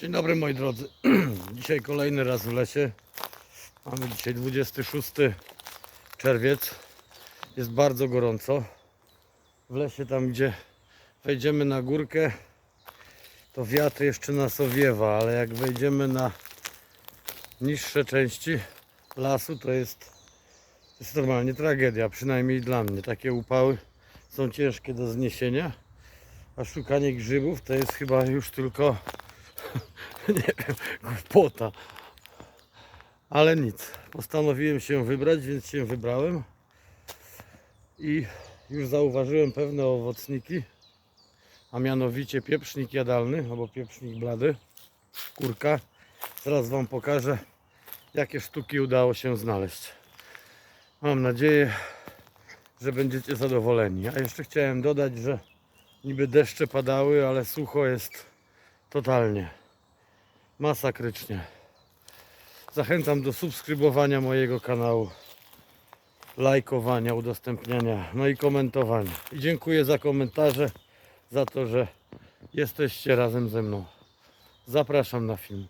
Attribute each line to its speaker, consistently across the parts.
Speaker 1: Dzień dobry moi drodzy. Dzisiaj kolejny raz w lesie. Mamy dzisiaj 26 czerwiec. Jest bardzo gorąco. W lesie tam gdzie wejdziemy na górkę to wiatr jeszcze nas owiewa, ale jak wejdziemy na niższe części lasu to jest, jest normalnie tragedia, przynajmniej dla mnie. Takie upały są ciężkie do zniesienia, a szukanie grzybów to jest chyba już tylko nie wiem, głupota. Ale nic. Postanowiłem się wybrać, więc się wybrałem. I już zauważyłem pewne owocniki, a mianowicie pieprznik jadalny albo pieprznik blady, kurka. Zaraz Wam pokażę, jakie sztuki udało się znaleźć. Mam nadzieję, że będziecie zadowoleni. A jeszcze chciałem dodać, że niby deszcze padały, ale sucho jest totalnie masakrycznie. Zachęcam do subskrybowania mojego kanału, lajkowania, udostępniania, no i komentowania. I dziękuję za komentarze, za to, że jesteście razem ze mną. Zapraszam na film.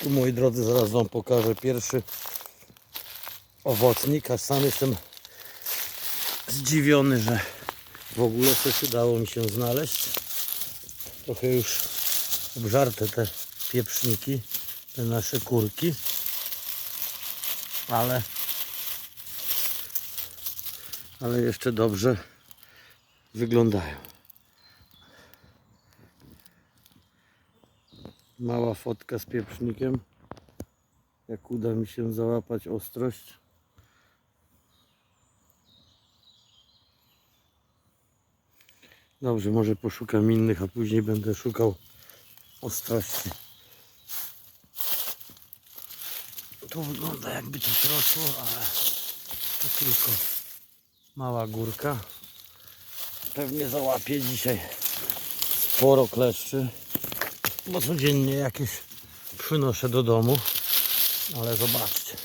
Speaker 1: Tu moi drodzy, zaraz Wam pokażę pierwszy owocnik, a sam jestem zdziwiony, że w ogóle coś udało mi się znaleźć. Trochę już obżarte te pieprzniki, te nasze kurki, ale ale jeszcze dobrze wyglądają. Mała fotka z pieprznikiem. Jak uda mi się załapać ostrość. Dobrze, może poszukam innych, a później będę szukał ostrości. To wygląda jakby coś rosło, ale to tylko mała górka. Pewnie załapię dzisiaj sporo kleszczy, bo codziennie jakieś przynoszę do domu. Ale zobaczcie,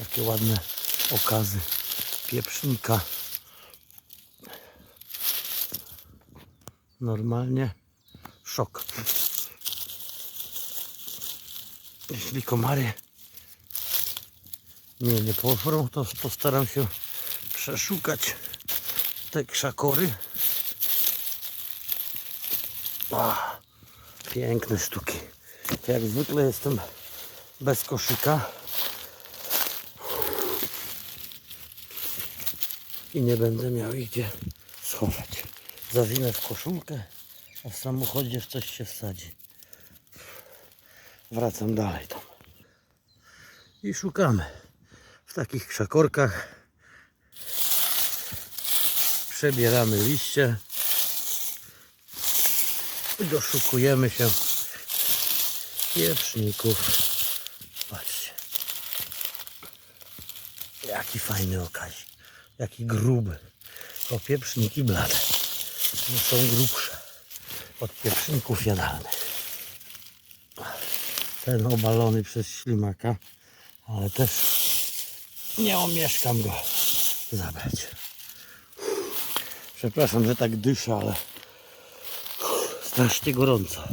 Speaker 1: jakie ładne okazy pieprznika. Normalnie szok. Jeśli komary mnie nie poszło, to postaram się przeszukać te krzakory. A, piękne sztuki. Jak zwykle jestem bez koszyka. I nie będę miał ich gdzie schować. Zawinę w koszulkę, a w samochodzie w coś się wsadzi. Wracam dalej tam. I szukamy w takich krzakorkach. Przebieramy liście. I doszukujemy się pieprzników. Patrzcie. Jaki fajny okazik. Jaki gruby. To pieprzniki blade. Są grubsze od pieprzników jadalnych. Ten obalony przez ślimaka, ale też nie omieszkam go zabrać. Przepraszam, że tak dyszę, ale strasznie gorąco.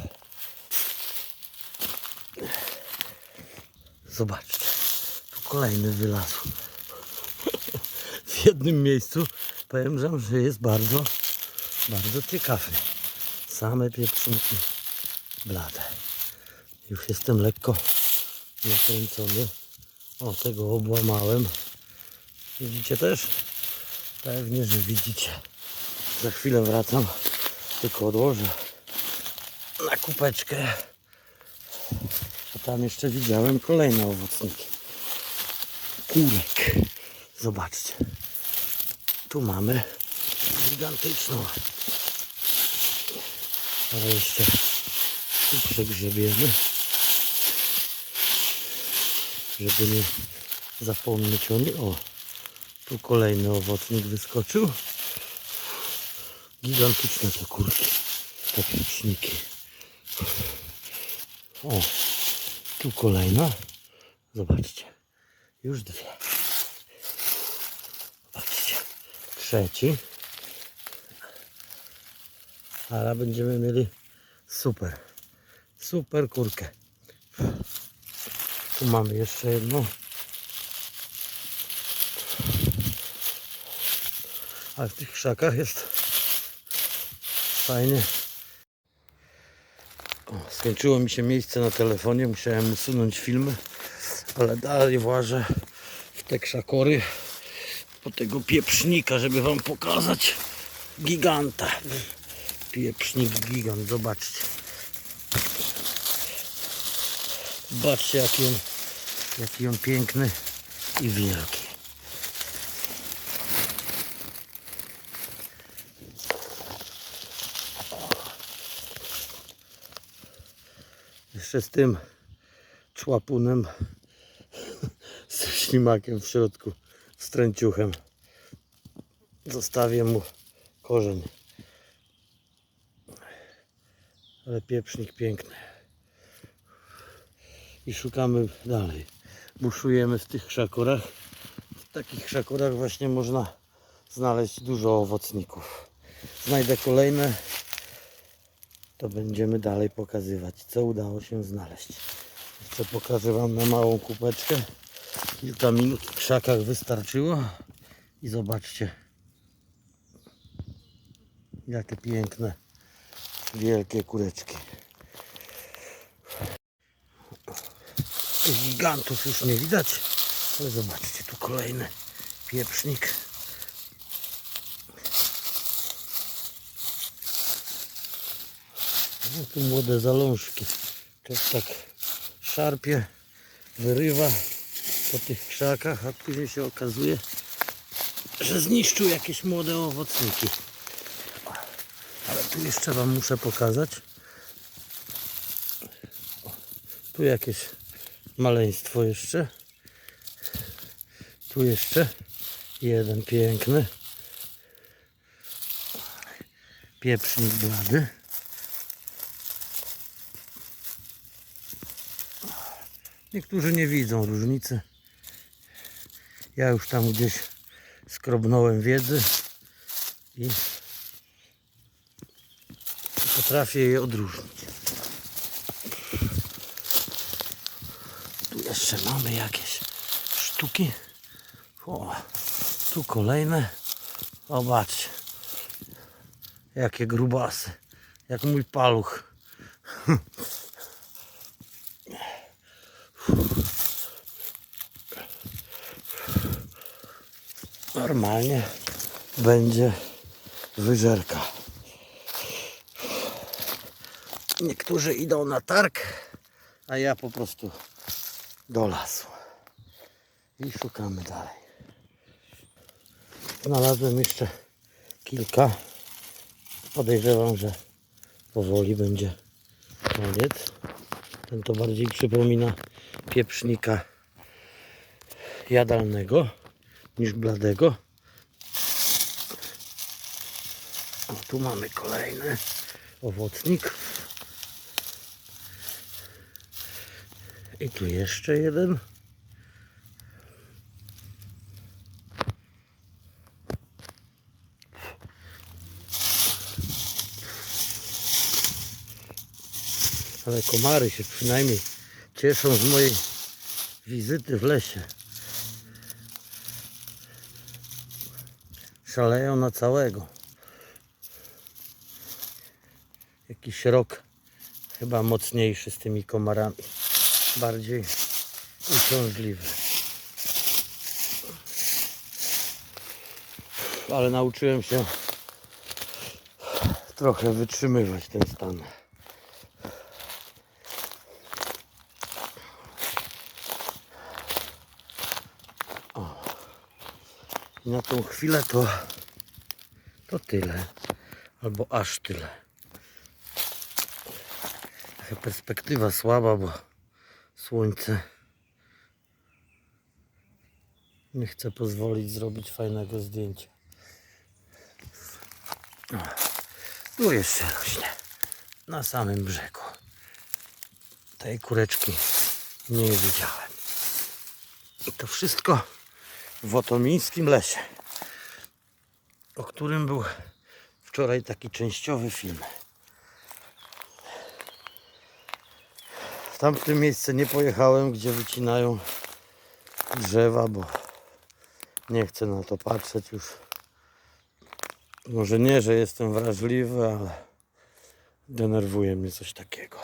Speaker 1: Zobaczcie, tu kolejny wylazł. W jednym miejscu powiem wam, że jest bardzo, bardzo ciekawy. Same pieprzniki blade. Już jestem lekko nakręcony. O, tego obłamałem. Widzicie też? Pewnie, że widzicie. Za chwilę wracam. Tylko odłożę na kupeczkę. A tam jeszcze widziałem kolejne owocniki. Kurek. Zobaczcie. Tu mamy gigantyczną. Ale jeszcze tu przegrzebiemy. Żeby nie zapomnieć o nim. O, tu kolejny owocnik wyskoczył. Gigantyczne te kurki. Te pieczniki. O, tu kolejna. Zobaczcie. Już dwie. Zobaczcie. Trzeci. Ale będziemy mieli Super. Super kurkę. Tu mamy jeszcze jedną. Ale w tych krzakach jest fajnie. O, skończyło mi się miejsce na telefonie, musiałem usunąć filmy, ale dalej włażę w te krzakory po tego pieprznika, żeby wam pokazać giganta. Pieprznik gigant, zobaczcie. Zobaczcie jaki on, jaki on piękny i wielki. Jeszcze z tym człapunem, z ślimakiem w środku, z tręciuchem. Zostawię mu korzeń. Ale pieprznik piękny. I szukamy dalej. Buszujemy w tych krzakorach. W takich krzakorach właśnie można znaleźć dużo owocników. Znajdę kolejne to będziemy dalej pokazywać, co udało się znaleźć. Jeszcze pokażę Wam na małą kupeczkę. Kilka minut w krzakach wystarczyło. I zobaczcie, jakie piękne, wielkie kureczki. Tych gigantów już nie widać, ale zobaczcie, tu kolejny pieprznik. No tu młode zalążki. To tak szarpie, wyrywa po tych krzakach, a później się okazuje, że zniszczył jakieś młode owocniki. Ale tu jeszcze Wam muszę pokazać. Tu jakieś maleństwo jeszcze. Tu jeszcze jeden piękny. Pieprznik blady. Niektórzy nie widzą różnicy. Ja już tam gdzieś skrobnąłem wiedzy i potrafię je odróżnić. Jeszcze mamy jakieś sztuki. O, tu kolejne. Zobaczcie. Jakie grubasy. Jak mój paluch. normalnie będzie wyżerka. Niektórzy idą na targ, a ja po prostu do lasu. I szukamy dalej. Znalazłem jeszcze kilka. Podejrzewam, że powoli będzie koniec. Ten to bardziej przypomina pieprznika jadalnego niż bladego. O, tu mamy kolejny owocnik. I tu jeszcze jeden. Ale komary się przynajmniej cieszą z mojej wizyty w lesie. Szaleją na całego. Jakiś rok chyba mocniejszy z tymi komarami. Bardziej uciążliwy. Ale nauczyłem się trochę wytrzymywać ten stan. I na tą chwilę to, to tyle. Albo aż tyle. Perspektywa słaba, bo słońce nie chce pozwolić zrobić fajnego zdjęcia. Tu jeszcze rośnie. Na samym brzegu. Tej kureczki nie widziałem. I to wszystko w otomińskim lesie, o którym był wczoraj taki częściowy film. Tam w tym miejsce nie pojechałem, gdzie wycinają drzewa, bo nie chcę na to patrzeć już. Może nie, że jestem wrażliwy, ale denerwuje mnie coś takiego.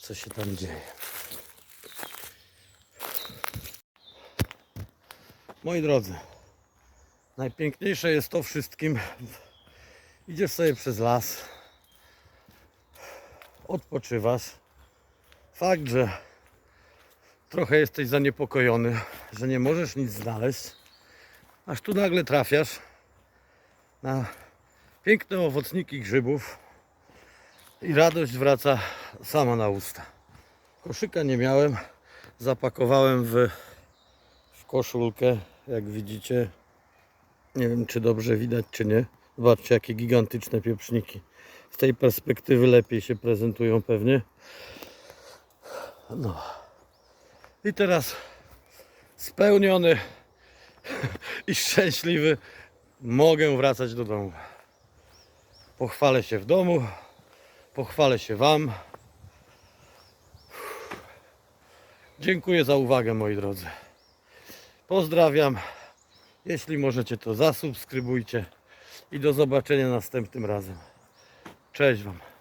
Speaker 1: Co się tam dzieje. Moi drodzy, najpiękniejsze jest to wszystkim. Idziesz sobie przez las, odpoczywasz. Fakt, że trochę jesteś zaniepokojony, że nie możesz nic znaleźć, aż tu nagle trafiasz na piękne owocniki grzybów i radość wraca sama na usta. Koszyka nie miałem, zapakowałem w, w koszulkę, jak widzicie. Nie wiem, czy dobrze widać, czy nie. Zobaczcie, jakie gigantyczne pieprzniki. Z tej perspektywy lepiej się prezentują pewnie. No. I teraz spełniony i szczęśliwy mogę wracać do domu. Pochwalę się w domu, pochwalę się Wam. Dziękuję za uwagę, moi drodzy. Pozdrawiam. Jeśli możecie, to zasubskrybujcie i do zobaczenia następnym razem. Cześć Wam.